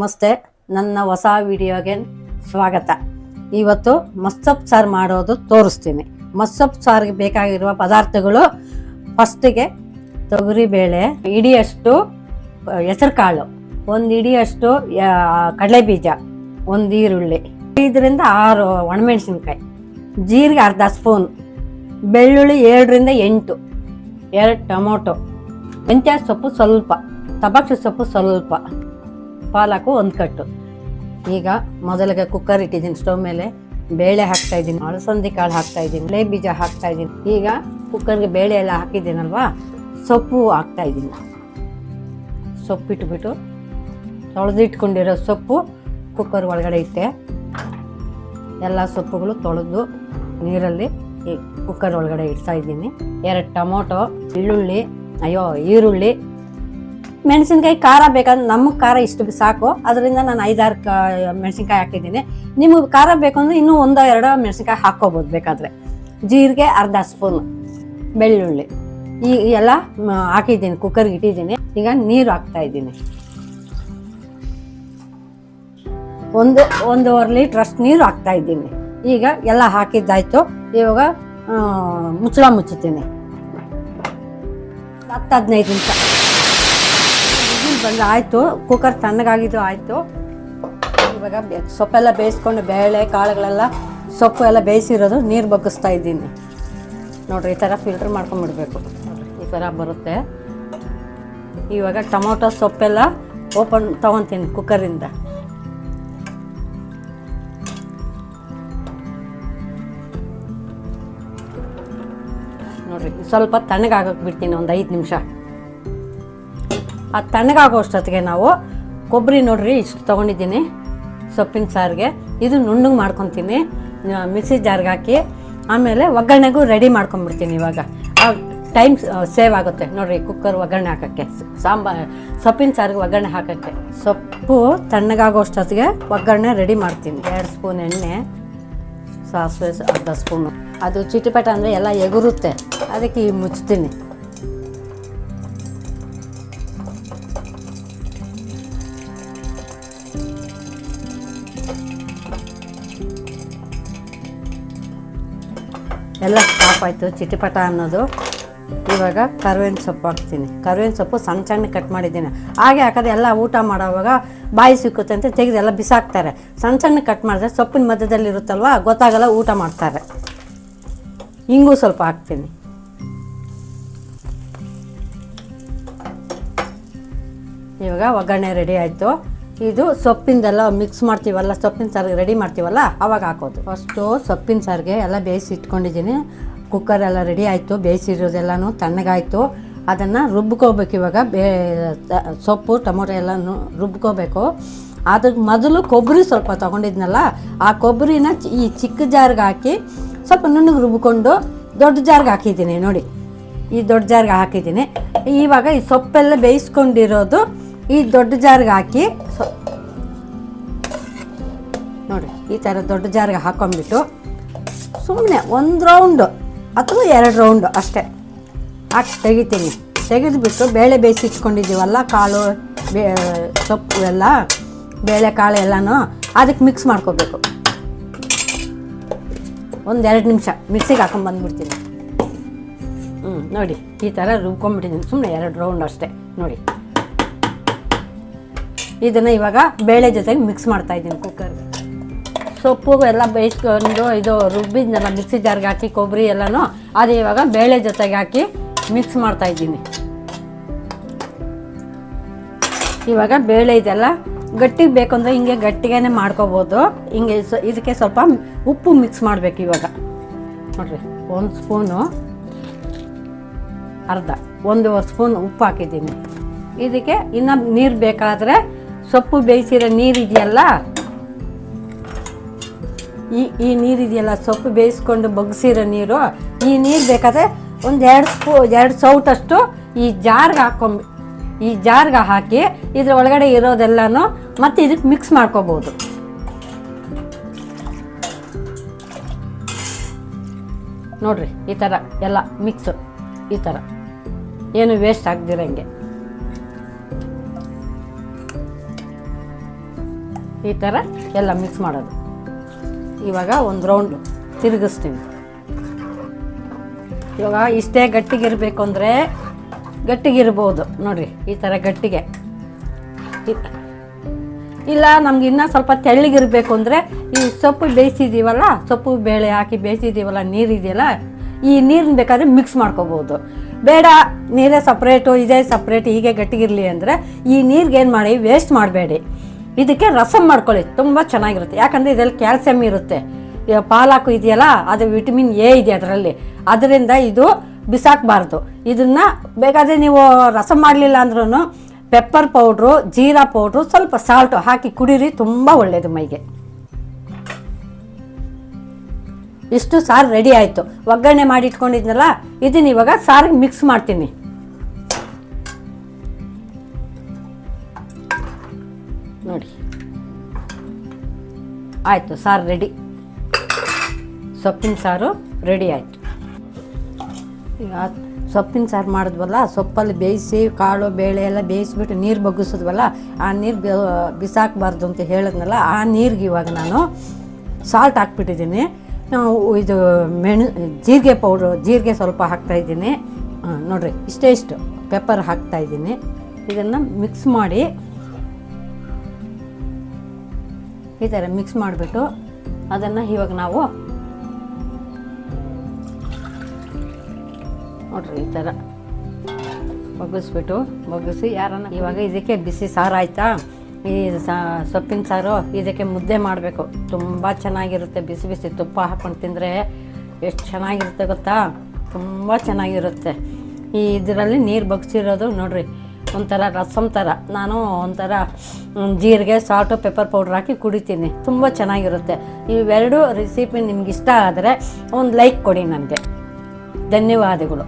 ನಮಸ್ತೆ. ನನ್ನ ಹೊಸ ವಿಡಿಯೋಗೆ ಸ್ವಾಗತ. ಇವತ್ತು ಮಸ್ಸಪ್ ಸಾರು ಮಾಡೋದು ತೋರಿಸ್ತೀನಿ. ಮಸ್ಸಪ್ ಸಾರಿಗೆ ಬೇಕಾಗಿರುವ ಪದಾರ್ಥಗಳು ಫಸ್ಟಿಗೆ ತೊಗರಿಬೇಳೆ ಇಡಿಯಷ್ಟು ಹೆಸರು ಕಾಳು ಒಂದು ಇಡಿಯಷ್ಟು ಕಡಲೆ ಬೀಜ ಒಂದು ಈರುಳ್ಳಿ, ಐದರಿಂದ ಆರು ಒಣಮೆಣಸಿನ್ಕಾಯಿ, ಜೀರಿಗೆ ಅರ್ಧ ಸ್ಪೂನ್, ಬೆಳ್ಳುಳ್ಳಿ ಎರಡರಿಂದ ಎಂಟು, ಎರಡು ಟೊಮೊಟೊ, ಮೆಂತ್ಯ ಸೊಪ್ಪು ಸ್ವಲ್ಪ, ತಬಾಕ್ಷಿ ಸೊಪ್ಪು ಸ್ವಲ್ಪ. ಪಾಲಕು ಒಂದು ಕಟ್ಟು. ಈಗ ಮೊದಲಿಗೆ ಕುಕ್ಕರ್ ಇಟ್ಟಿದ್ದೀನಿ ಸ್ಟವ್ ಮೇಲೆ ಬೇಳೆ ಹಾಕ್ತಾ ಇದ್ದೀನಿ ಅಳಸಂದಿ ಕಾಳು ಹಾಕ್ತಾ ಇದ್ದೀನಿ ಬೀಜ ಹಾಕ್ತಾ ಇದ್ದೀನಿ. ಈಗ ಕುಕ್ಕರ್ಗೆ ಬೇಳೆ ಎಲ್ಲ ಹಾಕಿದ್ದೀನಲ್ವಾ, ಸೊಪ್ಪು ಹಾಕ್ತಾ ಇದ್ದೀನಿ. ಸೊಪ್ಪಿಟ್ಬಿಟ್ಟು ತೊಳೆದಿಟ್ಕೊಂಡಿರೋ ಸೊಪ್ಪು ಕುಕ್ಕರ್ ಒಳಗಡೆ ಇಟ್ಟೆ. ಎಲ್ಲ ಸೊಪ್ಪುಗಳು ತೊಳೆದು ನೀರಲ್ಲಿ ಈ ಕುಕ್ಕರ್ ಒಳಗಡೆ ಇಡ್ತಾ ಇದ್ದೀನಿ. ಎರಡು ಟೊಮೊಟೊ ಬೆಳ್ಳುಳ್ಳಿ ಅಯ್ಯೋ, ಈರುಳ್ಳಿ ಮೆಣಸಿನ್ಕಾಯಿ ಖಾರ ಬೇಕಂದ್ರೆ ನಮಗೆ ಖಾರ ಇಷ್ಟು ಸಾಕು. ಅದರಿಂದ ನಾನು ಐದಾರು ಮೆಣಸಿನ್ಕಾಯಿ ಹಾಕಿದ್ದೀನಿ. ನಿಮಗೆ ಖಾರ ಬೇಕಂದ್ರೆ ಇನ್ನೂ ಒಂದು ಎರಡು ಮೆಣಸಿನ್ಕಾಯಿ ಹಾಕ್ಕೋಬೋದು ಬೇಕಾದರೆ. ಜೀರಿಗೆ ಅರ್ಧ ಸ್ಪೂನ್ ಬೆಳ್ಳುಳ್ಳಿ. ಈ ಎಲ್ಲ ಹಾಕಿದ್ದೀನಿ ಕುಕ್ಕರ್ಗೆ ಇಟ್ಟಿದ್ದೀನಿ. ಈಗ ನೀರು ಹಾಕ್ತಾ ಇದ್ದೀನಿ. ಒಂದು, ಒಂದೂವರೆ ಲೀಟ್ರಷ್ಟು ನೀರು ಹಾಕ್ತಾ ಇದ್ದೀನಿ. ಈಗ ಎಲ್ಲ ಹಾಕಿದ್ದಾಯ್ತು. ಇವಾಗ ಮುಚ್ಚಳ ಮುಚ್ಚುತ್ತೀನಿ. ಹತ್ತು ಹದಿನೈದು ನಿಮಿಷ. ಬಂದು ಆಯಿತು ಕುಕ್ಕರ್ ತಣ್ಣಗಾಗಿದ್ದು ಆಯಿತು. ಇವಾಗ ಸೊಪ್ಪೆಲ್ಲ ಬೇಯಿಸ್ಕೊಂಡು ಬೇಳೆ, ಕಾಳುಗಳೆಲ್ಲ, ಸೊಪ್ಪು ಎಲ್ಲ ಬೇಯಿಸಿರೋದು ನೀರು ಬಗ್ಗಿಸ್ತಾ ಇದ್ದೀನಿ. ನೋಡ್ರಿ, ಈ ಥರ ಫಿಲ್ಟರ್ ಮಾಡ್ಕೊಂಬಿಡ್ಬೇಕು ನೋಡ್ರಿ ಈ ಥರ ಬರುತ್ತೆ. ಇವಾಗ ಟೊಮೊಟೊ ಸೊಪ್ಪೆಲ್ಲ ಓಪನ್ ತೊಗೊತೀನಿ ಕುಕ್ಕರಿಂದ ನೋಡ್ರಿ, ಸ್ವಲ್ಪ ತಣ್ಣಗಾಗಕ್ಕೆ ಬಿಡ್ತೀನಿ, ಒಂದು ಐದು ನಿಮಿಷ. ಆ ತಣ್ಣಗಾಗೋ ಅಷ್ಟೊತ್ತಿಗೆ ನಾವು ಕೊಬ್ಬರಿ ನೋಡ್ರಿ ಇಷ್ಟು ತೊಗೊಂಡಿದ್ದೀನಿ ಸೊಪ್ಪಿನ ಸಾರಿಗೆ. ಇದು ನುಣ್ಣಗೆ ಮಾಡ್ಕೊತೀನಿ. ಮಿಕ್ಸಿ ಜಾರ್ಗೆ ಹಾಕಿ ಆಮೇಲೆ ಒಗ್ಗರಣೆಗೂ ರೆಡಿ ಮಾಡ್ಕೊಂಬಿಡ್ತೀನಿ ಇವಾಗ. ಟೈಮ್ ಸೇವ್ ಆಗುತ್ತೆ. ನೋಡ್ರಿ ಕುಕ್ಕರ್ ಒಗ್ಗರಣೆ ಹಾಕೋಕ್ಕೆ. ಸಾಂಬಾ ಸೊಪ್ಪಿನ ಸಾರಿಗೆ ಒಗ್ಗರಣೆ ಹಾಕೋಕ್ಕೆ. ಸೊಪ್ಪು ತಣ್ಣಗಾಗೋ ಅಷ್ಟೊತ್ತಿಗೆ ಒಗ್ಗರಣೆ ರೆಡಿ ಮಾಡ್ತೀನಿ. ಎರಡು ಸ್ಪೂನ್ ಎಣ್ಣೆ, ಸಾಸಿವೆ, ಅರ್ಧ ಸ್ಪೂನು. ಅದು ಚಿಟಿಪಟ ಅಂದರೆ ಎಲ್ಲ ಎಗುರುತ್ತೆ. ಅದಕ್ಕೆ ಈ ಮುಚ್ತೀನಿ. ಎಲ್ಲ ಸ್ಟಾಪ್ ಆಯಿತು ಚಿಟಿಪಟ ಅನ್ನೋದು. ಇವಾಗ ಕರ್ಬೇವಿನ ಸೊಪ್ಪು ಹಾಕ್ತೀನಿ. ಕರ್ಬೇವಿನ ಸೊಪ್ಪು ಸಣ್ಣ ಸಣ್ಣ ಕಟ್ ಮಾಡಿದ್ದೀನಿ. ಹಾಗೆ ಹಾಕೋದು ಎಲ್ಲ ಊಟ ಮಾಡೋವಾಗ ಬಾಯಿ ಸಿಕ್ಕುತ್ತೆ ಅಂತ ತೆಗೆದು ಎಲ್ಲ ಬಿಸಾಕ್ತಾರೆ. ಸಣ್ಣ ಸಣ್ಣ ಕಟ್ ಮಾಡಿದ್ರೆ ಸೊಪ್ಪಿನ ಮಧ್ಯದಲ್ಲಿ ಇರುತ್ತಲ್ವ, ಗೊತ್ತಾಗಲ್ಲ ಊಟ ಮಾಡ್ತಾರೆ. ಹಿಂಗೂ ಸ್ವಲ್ಪ ಹಾಕ್ತೀನಿ. ಇವಾಗ ಒಗ್ಗರಣೆ ರೆಡಿ ಆಯಿತು. ಇದು ಸೊಪ್ಪಿಂದೆಲ್ಲ ಮಿಕ್ಸ್ ಮಾಡ್ತೀವಲ್ಲ, ಸೊಪ್ಪಿನ ಸಾರಿಗೆ ರೆಡಿ ಮಾಡ್ತೀವಲ್ಲ, ಅವಾಗ ಹಾಕೋದು. ಫಸ್ಟು ಸೊಪ್ಪಿನ ಸಾರಿಗೆ ಎಲ್ಲ ಬೇಯಿಸಿ ಇಟ್ಕೊಂಡಿದ್ದೀನಿ. ಕುಕ್ಕರ್ ಎಲ್ಲ ರೆಡಿ ಆಯಿತು, ಬೇಯಿಸಿರೋದೆಲ್ಲನೂ ತಣ್ಣಗಾಯಿತು. ಅದನ್ನು ರುಬ್ಕೋಬೇಕು ಇವಾಗ. ಬೇ ಸೊಪ್ಪು, ಟೊಮೊಟೊ ಎಲ್ಲನೂ ರುಬ್ಕೋಬೇಕು. ಅದಕ್ಕೆ ಮೊದಲು ಕೊಬ್ಬರಿ ಸ್ವಲ್ಪ ತೊಗೊಂಡಿದ್ನಲ್ಲ, ಆ ಕೊಬ್ಬರಿನ ಈ ಚಿಕ್ಕ ಜಾರ್ಗೆ ಹಾಕಿ ಸ್ವಲ್ಪ ನುಣ್ಣಗೆ ರುಬ್ಕೊಂಡು ದೊಡ್ಡ ಜಾರ್ಗೆ ಹಾಕಿದ್ದೀನಿ ನೋಡಿ. ಈ ದೊಡ್ಡ ಜಾರ್ಗೆ ಹಾಕಿದ್ದೀನಿ. ಇವಾಗ ಈ ಸೊಪ್ಪೆಲ್ಲ ಬೇಯಿಸ್ಕೊಂಡಿರೋದು ಈ ದೊಡ್ಡ ಜಾರ್ಗೆ ಹಾಕಿ ನೋಡಿ ಈ ಥರ ದೊಡ್ಡ ಜಾರಿಗೆ ಹಾಕೊಂಡ್ಬಿಟ್ಟು ಸುಮ್ಮನೆ ಒಂದು ರೌಂಡು ಅಥವಾ ಎರಡು ರೌಂಡು ಅಷ್ಟೇ. ಹಾಕಿ, ತೆಗಿತೀನಿ. ತೆಗೆದುಬಿಟ್ಟು ಬೇಳೆ ಬೇಯಿಸಿ ಇಟ್ಕೊಂಡಿದ್ದೀವಲ್ಲ, ಕಾಳು, ಬೇ, ಸೊಪ್ಪು ಎಲ್ಲ, ಬೇಳೆ, ಕಾಳು ಎಲ್ಲನೂ ಅದಕ್ಕೆ ಮಿಕ್ಸ್ ಮಾಡ್ಕೋಬೇಕು. ಒಂದು ಎರಡು ನಿಮಿಷ, ಮಿಕ್ಸಿಗೆ ಹಾಕೊಂಬಂದ್ಬಿಡ್ತೀನಿ ಹ್ಞೂ ನೋಡಿ, ಈ ಥರ ರುಬ್ಕೊಂಡ್ಬಿಟ್ಟಿದ್ದೀನಿ. ಸುಮ್ಮನೆ ಎರಡು ರೌಂಡ್ ಅಷ್ಟೇ, ನೋಡಿ. ಇದನ್ನು ಇವಾಗ ಬೇಳೆ ಜೊತೆಗೆ ಮಿಕ್ಸ್ ಮಾಡ್ತಾಯಿದ್ದೀನಿ ಕುಕ್ಕರ್ಗೆ ಸೊಪ್ಪು ಎಲ್ಲ ಬೇಯಿಸ್ಕೊಂಡು ಇದು ರುಬ್ಬಿದ್ನೆಲ್ಲ ಮಿಕ್ಸಿ ಜಾರ್ಗೆ ಹಾಕಿ, ಕೊಬ್ಬರಿ ಎಲ್ಲನೂ ಅದು ಇವಾಗ ಬೇಳೆ ಜೊತೆಗೆ ಹಾಕಿ ಮಿಕ್ಸ್ ಮಾಡ್ತಾ ಇದ್ದೀನಿ. ಇವಾಗ ಬೇಳೆ ಇದೆಲ್ಲ ಗಟ್ಟಿಗೆ ಬೇಕು ಅಂದರೆ ಹಿಂಗೆ ಗಟ್ಟಿಗೆ ಮಾಡ್ಕೋಬೋದು. ಹಿಂಗೆ ಇದಕ್ಕೆ ಸ್ವಲ್ಪ ಉಪ್ಪು ಮಿಕ್ಸ್ ಮಾಡಬೇಕು ಇವಾಗ. ನೋಡ್ರಿ, ಒಂದು ಸ್ಪೂನು ಅರ್ಧ, ಒಂದೂವರೆ ಸ್ಪೂನ್ ಉಪ್ಪು ಹಾಕಿದ್ದೀನಿ. ಇದಕ್ಕೆ ಇನ್ನು ನೀರು ಬೇಕಾದರೆ ಸೊಪ್ಪು ಬೇಯಿಸಿರೋ ನೀರು ಇದೆಯಲ್ಲ ಈ ಈ ನೀರಿದೆಯಲ್ಲ, ಸೊಪ್ಪು ಬೇಯಿಸ್ಕೊಂಡು ಬಗ್ಸಿರೋ ನೀರು, ಈ ನೀರು ಬೇಕಾದರೆ ಒಂದು ಎರಡು ಸ್ಪೂ, ಎರಡು ಸೌಟಷ್ಟು ಈ ಜಾರ್ಗೆ ಹಾಕೊಂಬಿ, ಈ ಜಾರ್ಗೆ ಹಾಕಿ ಇದ್ರ ಒಳಗಡೆ ಇರೋದೆಲ್ಲನೂ ಮತ್ತೆ ಇದಕ್ಕೆ ಮಿಕ್ಸ್ ಮಾಡ್ಕೋಬೋದು. ನೋಡ್ರಿ, ಈ ಥರ ಎಲ್ಲ ಮಿಕ್ಸು ಈ ಥರ ಏನು ವೇಸ್ಟ್ ಆಗದಿರಂಗೆ ಈ ಥರ ಎಲ್ಲ ಮಿಕ್ಸ್ ಮಾಡೋದು. ಇವಾಗ ಒಂದು ರೌಂಡು ತಿರುಗಿಸ್ತೀನಿ ಇವಾಗ ಇಷ್ಟೇ ಗಟ್ಟಿಗಿರಬೇಕು ಅಂದರೆ ಗಟ್ಟಿಗಿರ್ಬೋದು ನೋಡಿರಿ, ಈ ಥರ ಗಟ್ಟಿಗೆ. ಇಲ್ಲ, ನಮ್ಗೆ ಇನ್ನೂ ಸ್ವಲ್ಪ ತೆಳ್ಳಗಿರಬೇಕು ಅಂದರೆ ಈ ಸೊಪ್ಪು ಬೇಯಿಸಿದ್ದೀವಲ್ಲ ಸೊಪ್ಪು ಬೇಳೆ ಹಾಕಿ ಬೇಯಿಸಿದ್ದೀವಲ್ಲ ನೀರಿದೆಯಲ್ಲ ಈ ನೀರನ್ನ ಬೇಕಾದ್ರೆ ಮಿಕ್ಸ್ ಮಾಡ್ಕೋಬೋದು. ಬೇಡ, ನೀರೇ ಸಪ್ರೇಟು ಇದೇ ಸಪ್ರೇಟ್ ಹೀಗೆ ಗಟ್ಟಿಗಿರಲಿ ಅಂದರೆ ಈ ನೀರಿಗೆ ಏನು ಮಾಡಿ ವೇಸ್ಟ್ ಮಾಡಬೇಡಿ. ಇದಕ್ಕೆ ರಸಮ್ ಮಾಡ್ಕೊಳ್ಳಿ, ತುಂಬ ಚೆನ್ನಾಗಿರುತ್ತೆ. ಯಾಕಂದರೆ ಇದರಲ್ಲಿ ಕ್ಯಾಲ್ಸಿಯಂ ಇರುತ್ತೆ. ಪಾಲಾಕು ಇದೆಯಲ್ಲ, ಅದು ವಿಟಮಿನ್ ಎ ಇದೆ ಅದರಲ್ಲಿ. ಅದರಿಂದ ಇದು ಬಿಸಾಕಬಾರ್ದು. ಇದನ್ನು ಬೇಕಾದರೆ ನೀವು ರಸಮ್ ಮಾಡಲಿಲ್ಲ ಅಂದ್ರೂ ಪೆಪ್ಪರ್ ಪೌಡ್ರು ಜೀರಾ ಪೌಡ್ರು ಸ್ವಲ್ಪ ಸಾಲ್ಟು ಹಾಕಿ ಕುಡೀರಿ, ತುಂಬ ಒಳ್ಳೆಯದು ಮೈಗೆ. ಇಷ್ಟು ಸಾರು ರೆಡಿ ಆಯಿತು. ಒಗ್ಗರಣೆ ಮಾಡಿ ಇಟ್ಕೊಂಡಿದ್ನಲ್ಲ, ಇದನ್ನ ಇವಾಗ ಸಾರಿಗೆ ಮಿಕ್ಸ್ ಮಾಡ್ತೀನಿ. ಆಯಿತು, ಸಾರು ರೆಡಿ ಸೊಪ್ಪಿನ ಸಾರು ರೆಡಿ ಆಯಿತು. ಈಗ ಸೊಪ್ಪಿನ ಸಾರು ಮಾಡಿದ್ವಲ್ಲ, ಸೊಪ್ಪಲ್ಲಿ ಬೇಯಿಸಿ ಕಾಳು, ಬೇಳೆ ಎಲ್ಲ ಬೇಯಿಸಿಬಿಟ್ಟು ನೀರು ಬಗ್ಗಿಸಿದ್ವಲ್ಲ, ಆ ನೀರು ಬಿಸಾಕಬಾರ್ದು ಅಂತ ಹೇಳಿದ್ನಲ್ಲ, ಆ ನೀರಿಗೆ ಇವಾಗ ನಾನು ಸಾಲ್ಟ್ ಹಾಕ್ಬಿಟ್ಟಿದ್ದೀನಿ. ನಾವು ಇದು ಮೆಣು, ಜೀರಿಗೆ ಪೌಡ್ರು, ಜೀರಿಗೆ ಸ್ವಲ್ಪ ಹಾಕ್ತಾಯಿದ್ದೀನಿ ನೋಡಿರಿ, ಇಷ್ಟೇ ಇಷ್ಟು ಪೆಪ್ಪರ್ ಹಾಕ್ತಾಯಿದ್ದೀನಿ ಇದನ್ನು ಮಿಕ್ಸ್ ಮಾಡಿ ಈ ಥರ ಮಿಕ್ಸ್ ಮಾಡಿಬಿಟ್ಟು ಅದನ್ನು ಇವಾಗ ನಾವು ನೋಡ್ರಿ ಈ ಥರ ಒಗ್ಗಿಸ್ಬಿಟ್ಟು ಒಗ್ಗಿಸಿ ಯಾರನ್ನ ಇವಾಗ ಇದಕ್ಕೆ ಬಿಸಿ ಸಾರು ಆಯಿತಾ? ಈ ಸೊಪ್ಪಿನ ಸಾರು ಇದಕ್ಕೆ ಮುದ್ದೆ ಮಾಡಬೇಕು. ತುಂಬ ಚೆನ್ನಾಗಿರುತ್ತೆ ಬಿಸಿ ಬಿಸಿ ತುಪ್ಪ ಹಾಕ್ಕೊಂಡು ತಿಂದರೆ ಎಷ್ಟು ಚೆನ್ನಾಗಿರುತ್ತೆ ಗೊತ್ತಾ? ತುಂಬ ಚೆನ್ನಾಗಿರುತ್ತೆ. ಈ ಇದರಲ್ಲಿ ನೀರು ಬಗ್ಸಿರೋದು ನೋಡ್ರಿ. ಒಂಥರ ರಸಮ್ ಥರ ನಾನು ಒಂಥರ ಜೀರಿಗೆ ಸಾಲ್ಟು ಪೆಪ್ಪರ್ ಪೌಡ್ರ್ ಹಾಕಿ ಕುಡಿತೀನಿ. ತುಂಬ ಚೆನ್ನಾಗಿರುತ್ತೆ. ಇವೆರಡು ರೆಸಿಪಿ ನಿಮ್ಗೆ ಇಷ್ಟ ಆದರೆ ಒಂದು ಲೈಕ್ ಕೊಡಿ ನನಗೆ. ಧನ್ಯವಾದಗಳು.